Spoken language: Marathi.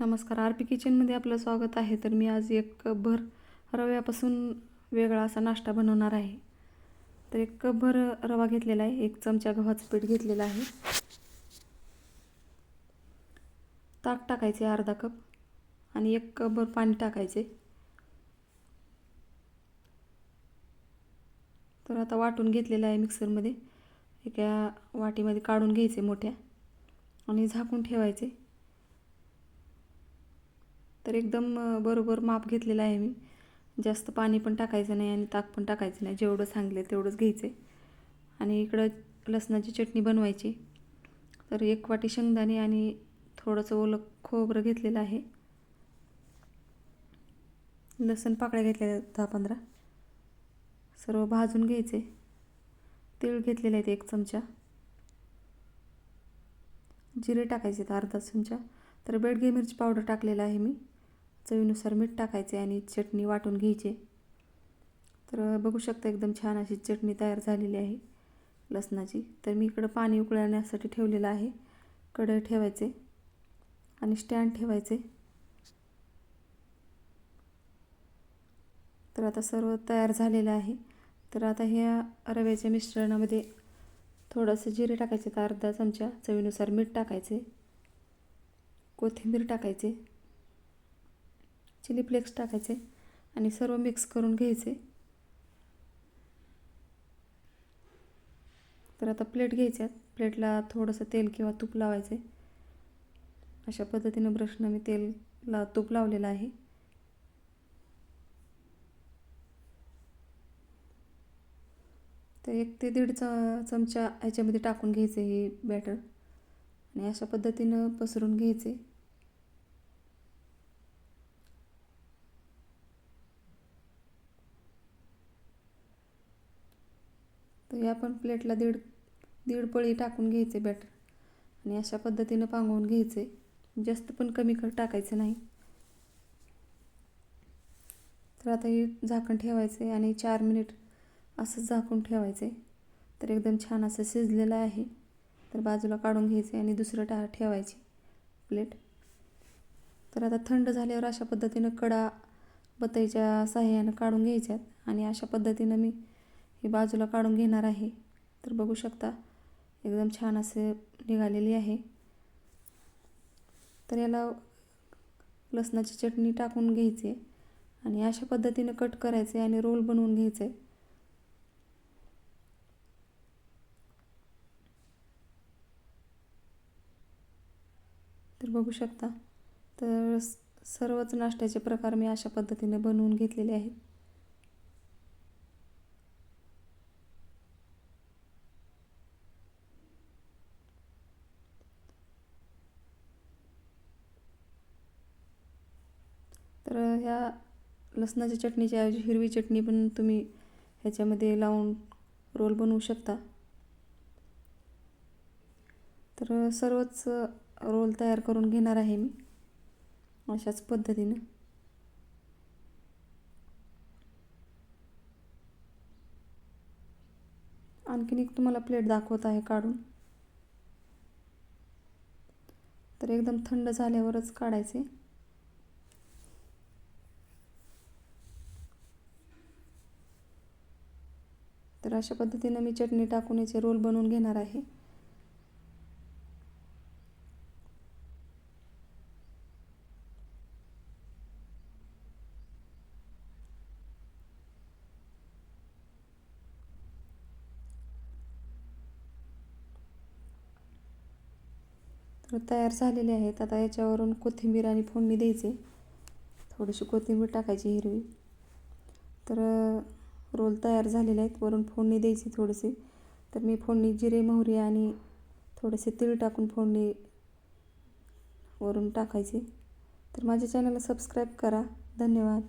नमस्कार. आर पी किचनमध्ये आपलं स्वागत आहे. तर मी आज एक कपभर रव्यापासून वेगळा असा नाश्ता बनवणार आहे. तर एक कपभर रवा घेतलेला आहे. एक चमचा गव्हाचं पीठ घेतलेलं आहे. ताक टाकायचे अर्धा कप आणि एक कपभर पाणी टाकायचे. तर आता वाटून घेतलेलं आहे मिक्सरमध्ये. एका वाटीमध्ये काढून घ्यायचे मोठ्या आणि झाकून ठेवायचे. तर एकदम बरोबर माप घेतलेलं आहे मी. जास्त पाणी पण टाकायचं नाही आणि ताक पण टाकायचं नाही. जेवढं सांगले तेवढंच घ्यायचे आणि इकडं लसणाची चटणी बनवायची. तर एक वाटी शेंगदाणे आणि थोडंसं ओलं खोबरं घेतलेलं आहे. लसण पाकळ्या घेतलेल्या दहा पंधरा. सर्व भाजून घ्यायचे तीळ घेतलेले आहेत एक चमचा. जिरे टाकायचे आहेत अर्धा चमचा. तर बेडगे मिरची पावडर टाकलेला आहे मी. चवीनुसार मीठ टाकायचे आणि चटणी वाटून घ्यायची. तर बघू शकता एकदम छान अशी चटणी तयार झालेली आहे लसणाची. तर मी इकडं पाणी उकळण्यासाठी ठेवलेलं आहे. कढई ठेवायचे आणि स्टँड ठेवायचे. तर आता सर्व तयार झालेलं आहे. तर आता ह्या रव्याच्या मिश्रणामध्ये थोडंसं जिरे टाकायचे तर अर्धा चमचा चवीनुसार मीठ टाकायचे. कोथिंबीर टाकायचे. चिली फ्लेक्स टाकायचे आणि सर्व मिक्स करून घ्यायचे. तर आता प्लेट घ्यायच्यात प्लेटला थोडंसं तेल किंवा तूप लावायचे. अशा पद्धतीनं ब्रशनं मी तेलला तूप लावलेलं आहे. तर एक ते दीड च चमचा ह्याच्यामध्ये टाकून घ्यायचे हे बॅटर. आणि अशा पद्धतीनं पसरून घ्यायचे. तर या पण प्लेटला दीड दीड पळी टाकून घ्यायचे बॅटर आणि अशा पद्धतीनं पांगवून घ्यायचे. जास्त पण कमी कर टाकायचं नाही. तर आता हे झाकण ठेवायचे आणि चार मिनिट असंच झाकून ठेवायचे. तर एकदम छान असं शिजलेलं आहे. तर बाजूला काढून घ्यायचे आणि दुसरं टा ठेवायची प्लेट तर आता थंड झाल्यावर अशा पद्धतीनं कडा बतईच्या साह्यानं काढून घ्यायच्यात. आणि अशा पद्धतीनं मी ही बाजूला काढून घेणार आहे. तर बघू शकता एकदम छान असे निघालेली आहे. तर याला लसणाची चटणी टाकून घ्यायची आणि अशा पद्धतीने कट करायचे आणि रोल बनवून घ्यायचे. तर बघू शकता तर सर्वच नाश्त्याचे प्रकार मी अशा पद्धतीने बनवून घेतलेले आहेत. तर ह्या लसणाच्या चटणीच्या ऐवजी हिरवी चटणी पण तुम्ही ह्याच्यामध्ये लावून रोल बनवू शकता. तर सर्वच रोल तयार करून घेणार आहे मी अशाच पद्धतीनं. आणखीन एक तुम्हाला प्लेट दाखवत आहे काढून. तर एकदम थंड झाल्यावरच काढायचे. तर अशा पद्धतीनं मी चटणी टाकून याचे रोल बनवून घेणार आहे. तर तयार झालेले आहेत. आता याच्यावरून कोथिंबीर आणि फोडणी द्यायचे. थोडीशी कोथिंबीर टाकायची हिरवी. तर रोल तयार झालेले आहेत. वरून फोडणी द्यायची थोडीशी. तर मी फोडणी जिरे मोहरी आणि थोडेसे तीळ टाकून फोडणी वरून टाकायची. तर माझ्या चॅनलला सबस्क्राईब करा. धन्यवाद.